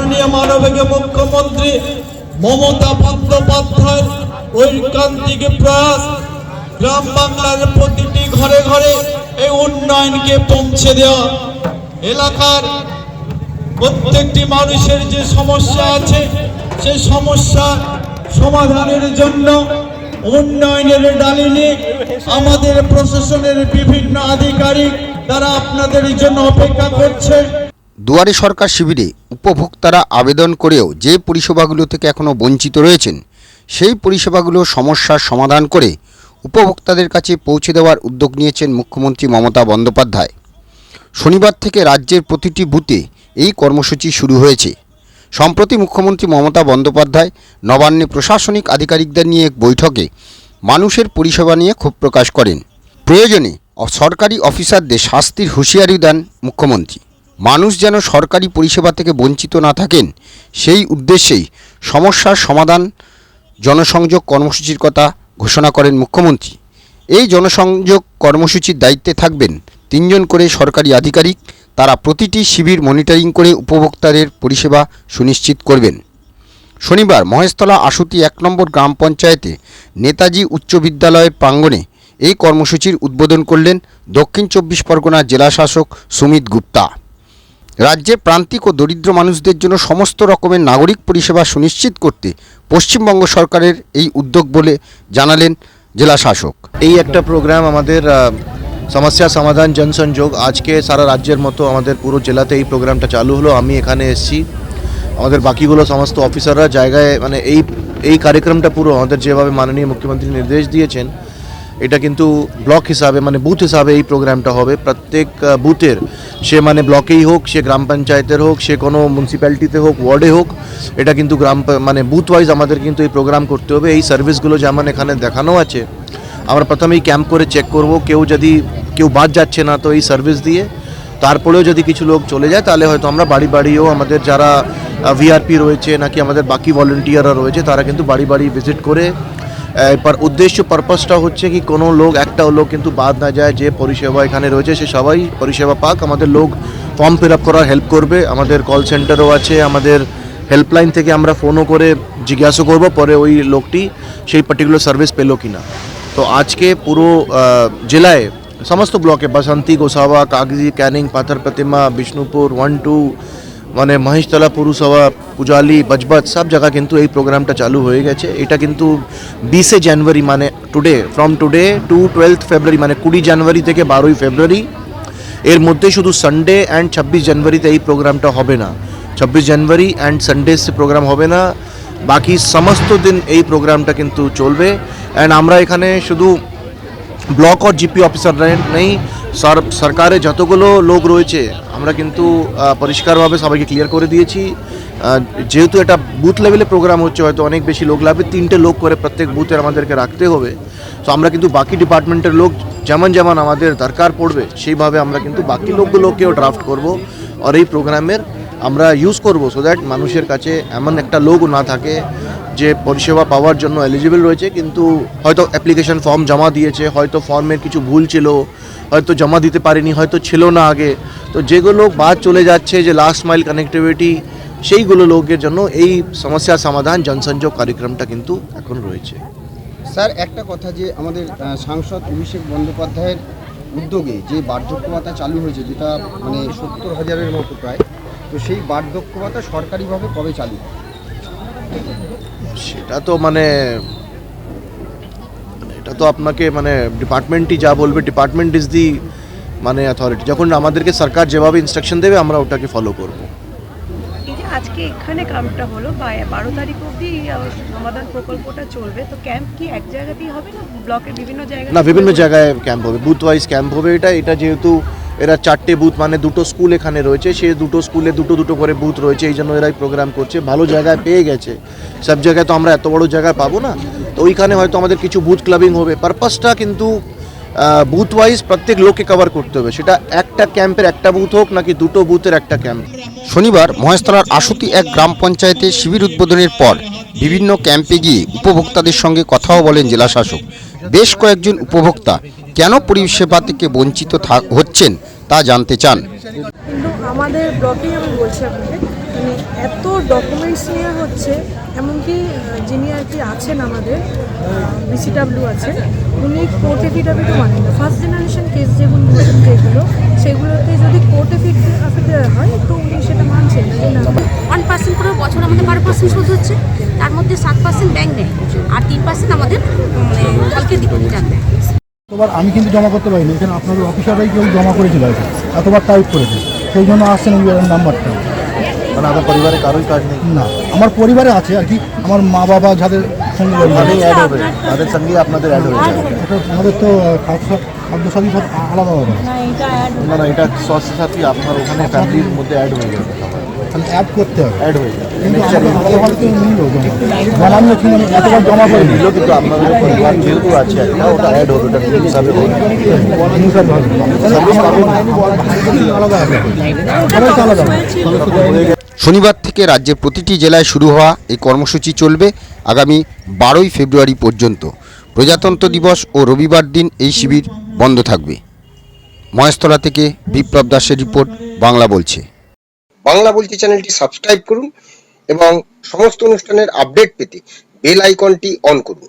মাননীয় মানবিক মুখ্যমন্ত্রী মমতা বন্দ্যোপাধ্যায়ের ঐকান্তিক প্রয়াস গ্রাম বাংলার প্রতিটি ঘরে ঘরে এই উন্নয়নকে পৌঁছে দেওয়া। এলাকার প্রত্যেকটি মানুষের যে সমস্যা আছে, সেই সমস্যা সমাধানের জন্য উন্নয়নের ডালিনে আমাদের প্রশাসনের বিভিন্ন আধিকারিক তারা আপনাদের জন্য অপেক্ষা করছে। দুয়ারে সরকার শিবিরে উপভোক্তারা আবেদন করেও যে পরিষেবাগুলো থেকে এখনও বঞ্চিত রয়েছেন, সেই পরিষেবাগুলো সমস্যার সমাধান করে উপভোক্তাদের কাছে পৌঁছে দেওয়ার উদ্যোগ নিয়েছেন মুখ্যমন্ত্রী মমতা বন্দ্যোপাধ্যায়। শনিবার থেকে রাজ্যের প্রতিটি বুথে এই কর্মসূচি শুরু হয়েছে। সম্প্রতি মুখ্যমন্ত্রী মমতা বন্দ্যোপাধ্যায় নবান্নে প্রশাসনিক আধিকারিকদের নিয়ে এক বৈঠকে মানুষের পরিষেবা নিয়ে ক্ষোভ প্রকাশ করেন। প্রয়োজনে সরকারি অফিসারদের শাস্তির হুঁশিয়ারি দেন মুখ্যমন্ত্রী। মানুষ যেন সরকারি পরিষেবা থেকে বঞ্চিত না থাকেন, সেই উদ্দেশ্যেই সমস্যার সমাধান জনসংযোগ কর্মসূচির কথা ঘোষণা করেন মুখ্যমন্ত্রী। এই জনসংযোগ কর্মসূচির দায়িত্বে থাকবেন তিনজন করে সরকারি আধিকারিক, তারা প্রতিটি শিবির মনিটরিং করে উপভোক্তাদের পরিষেবা সুনিশ্চিত করবেন। শনিবার মহেশতলা আশুতি এক নম্বর গ্রাম পঞ্চায়েতে নেতাজি উচ্চ বিদ্যালয়ের প্রাঙ্গণে এই কর্মসূচির উদ্বোধন করলেন দক্ষিণ চব্বিশ পরগনার জেলাশাসক সুমিত গুপ্তা। রাজ্যের প্রান্তিক ও দরিদ্র মানুষদের জন্য সমস্ত রকমের নাগরিক পরিষেবা সুনিশ্চিত করতে পশ্চিমবঙ্গ সরকারের এই উদ্যোগ বলে জানালেন জেলা শাসক। এই একটা প্রোগ্রাম আমাদের সমস্যা সমাধান জনসংযোগ, আজকে সারা রাজ্যের মতো আমাদের পুরো জেলাতে এই প্রোগ্রামটা চালু হলো। আমি এখানে এসেছি। আমাদের বাকিগুলো সমস্ত অফিসাররা জায়গায় মানে এই এই কার্যক্রমটা পুরো আমাদের যেভাবে মাননীয় মুখ্যমন্ত্রী নির্দেশ দিয়েছেন এটা কিন্তু ব্লক হিসাবে মানে বুথ হিসাবে এই প্রোগ্রামটা হবে। প্রত্যেক বুথের, সে মানে ব্লকেই হোক, সে গ্রাম পঞ্চায়েতের হোক, সে কোনো মিউনিসিপ্যালিটিতে হোক ওয়ার্ডে হোক, এটা কিন্তু গ্রাম মানে বুথ ওয়াইজ আমাদের কিন্তু এই প্রোগ্রাম করতে হবে। এই সার্ভিসগুলো যেমন এখানে দেখানো আছে, আমরা প্রথমেই ক্যাম্প করে চেক করব। কেউ যদি, কেউ বাদ যাচ্ছে না তো এই সার্ভিস দিয়ে, তারপরেও যদি কিছু লোক চলে যায়, তাহলে হয়তো আমরা বাড়ি বাড়িও আমাদের যারা ভিআরপি রয়েছে, নাকি আমাদের বাকি ভলেন্টিয়াররা রয়েছে, তারা কিন্তু বাড়ি বাড়ি ভিজিট করে আহ, পার উদ্দেশ্য পারপাসটা হচ্ছে কি কোনো লোক একটা লোক কিন্তু বাদ না যায় যে পরিষেবা এখানে রয়েছে সে সবাই পরিষেবা পাক। আমাদের লোক ফর্ম ফিল আপ করার হেল্প করবে। আমাদের কল সেন্টারও আছে আমাদের হেল্পলাইন থেকে আমরা ফোনও করে জিজ্ঞাসা করব পরে ওই লোকটি সেই পার্টিকুলার সার্ভিস পেল কি না তো আজকে পুরো জেলায় সমস্ত ব্লকে বাসন্তী গোসাবা কাগজি ক্যানিং পাথর প্রতিমা বিষ্ণুপুর ওয়ান টু মানে মহেশতলা পুরসভা, পূজালি বজবত সব জায়গা কিন্তু এই প্রোগ্রামটা চালু হয়ে গেছে। এটা কিন্তু বিশে জানুয়ারি মানে today from today to twelfth February মানে কুড়ি জানুয়ারি থেকে বারোই ফেব্রুয়ারি এর মধ্যে শুধু সানডে অ্যান্ড ছাব্বিশ জানুয়ারিতে এই প্রোগ্রামটা হবে না। ছাব্বিশ জানুয়ারি অ্যান্ড সানডেজ প্রোগ্রাম হবে না। বাকি সমস্ত দিন এই প্রোগ্রামটা কিন্তু চলবে। অ্যান্ড আমরা এখানে শুধু ব্লক আর জিপি অফিসার নেই সর, সরকারে যতগুলো লোক রয়েছে, আমরা কিন্তু পরিষ্কারভাবে সবাইকে ক্লিয়ার করে দিয়েছি। যেহেতু এটা বুথ লেভেলে প্রোগ্রাম হচ্ছে, হয়তো অনেক বেশি লোক লাগবে, তিনটে লোক করে প্রত্যেক বুথে আমাদেরকে রাখতে হবে। তো আমরা কিন্তু বাকি ডিপার্টমেন্টের লোক যেমন যেমন আমাদের দরকার পড়বে, সেইভাবে আমরা কিন্তু বাকি লোকগুলোকেও ড্রাফট করব আর এই প্রোগ্রামের আমরা ইউজ করব সো দ্যাট মানুষের কাছে এমন একটা লোক না থাকে যে পরিষেবা পাওয়ার জন্য এলিজিবল রয়েছে, কিন্তু হয়তো অ্যাপ্লিকেশন ফর্ম জমা দিয়েছে, হয়তো ফর্মের কিছু ভুল ছিল, হয়তো জমা দিতে পারেনি, হয়তো ছিল না আগে তো যেগুলো বাদ চলে যাচ্ছে যে লাস্ট মাইল কানেক্টিভিটি সেইগুলো লোকের জন্য এই সমস্যার সমাধান জনসংযোগ কার্যক্রমটা কিন্তু এখন রয়েছে স্যার, একটা কথা যে আমাদের সাংসদ অভিষেক বন্দ্যোপাধ্যায়ের উদ্যোগে যে বার্ধক্য ভাতা চালু হয়েছে, যেটা মানে সত্তর হাজারের মতো প্রায়, তো সেই বার্ধক্য ভাতা সরকারিভাবে কবে চালু? সেটা তো মানে মানে এটা তো আপনাকে মানে ডিপার্টমেন্টই যা বলবে ডিপার্টমেন্ট ইজ দি মানে অথরিটি যখন আমাদেরকে সরকার যেভাবে ইনস্ট্রাকশন দেবে আমরা ওটাকে ফলো করব। এই যে আজকে এখানে ক্যাম্পটা হলো বা বারো তারিখ অবধি সমাধান প্রকল্পটা চলবে তো ক্যাম্প কি এক জায়গাতেই হবে না ব্লকের বিভিন্ন জায়গায় না বিভিন্ন জায়গায় ক্যাম্প হবে বুথ ওয়াইজ ক্যাম্প হবে এটা এটা যেহেতু এরা চারটে বুথ মানে দুটো স্কুল এখানে রয়েছে। সে দুটো স্কুলে দুটো দুটো করে বুথ রয়েছে, এই জন্য এরাই প্রোগ্রাম করছে। ভালো জায়গায় পেয়ে গেছে। সব জায়গায় তো আমরা এত বড় জায়গায় পাবো না। তো ওইখানে হয়তো আমাদের কিছু বুথ ক্লাবিং হবে। পারপাসটা কিন্তু বুথ ওয়াইজ প্রত্যেক লোককে কভার করতে হবে। সেটা একটা ক্যাম্পের একটা বুথ হোক, নাকি দুটো বুথের একটা ক্যাম্প শনিবার মহেশতলার আশুতি এক গ্রাম পঞ্চায়েতে শিবির উদ্বোধনের পর বিভিন্ন ক্যাম্পে গিয়ে উপভোক্তাদের সঙ্গে কথাও বলেন জেলাশাসক। বেশ কয়েকজন উপভোক্তা কেন পরিষেবা থেকে বঞ্চিত হচ্ছেন? তা জানতে চান। কিন্তু আমাদের ব্লকেই আমি বলছি আপনাকে মানে এত ডকুমেন্টস নেওয়া হচ্ছে এমনকি যিনি আর কি আছেন আমাদের বিসিডাব্লিউ আছেন উনি কোর্ট এফিডাভিটও মানেন না। ফার্স্ট জেনারেশন কেস যেগুলো যেগুলো সেগুলোতে যদি কোর্ট এফিডাভিট হয় তো উনি সেটা মানছেন না। যে না ওয়ান পার্সেন্ট করে বছর আমাদের বারো পার্সেন্ট সুদ হচ্ছে তার মধ্যে সাত পার্সেন্ট ব্যাংক নেয় আর তিন পার্সেন্ট আমাদের মানে কালকে রিটার্ন এতবার আমি কিন্তু জমা করতে পারিনি এখানে আপনাদের অফিসাররাই কেউ জমা করেছিল আর কি। এতবার টাইপ করেছে। সেই জন্য আসছেন এই নাম্বারটা। মানে আমার পরিবারে কারোই কার্ড নেই? না আমার পরিবারে আছে আর কি। আমার মা বাবা যাদের সঙ্গে অ্যাড হবে। তাদের সঙ্গে আপনাদের অ্যাড হয়ে যাবে। এটা আমাদের তো খাদ্য খাদ্য সাথী সব আলাদা আলাদা। না না এটা স্বাস্থ্য সাথী আপনার ওখানে ফ্যামিলির মধ্যে অ্যাড হয়ে যাবে। তাহলে অ্যাড করতে হবে। অ্যাড হয়ে যাবে। কিন্তু তো নিল মানে এতবার জমা করে নিল কিন্তু আপনাদের পরিবার যেহেতু আছে একটা ওটা অ্যাড হবে ওটা হিসাবে হবে। শনিবার থেকে রাজ্যের প্রতিটি জেলায় শুরু হওয়া এই কর্মসূচি চলবে আগামী বারোই ফেব্রুয়ারি পর্যন্ত। প্রজাতন্ত্র দিবস ও রবিবার দিন এই শিবির বন্ধ থাকবে। মহেশতলা থেকে বিপ্লব দাসের রিপোর্ট বাংলা বলছে। বাংলা বলতে চ্যানেলটি সাবস্ক্রাইব করুন এবং সমস্ত অনুষ্ঠানের আপডেট পেতে বেল আইকনটি অন করুন।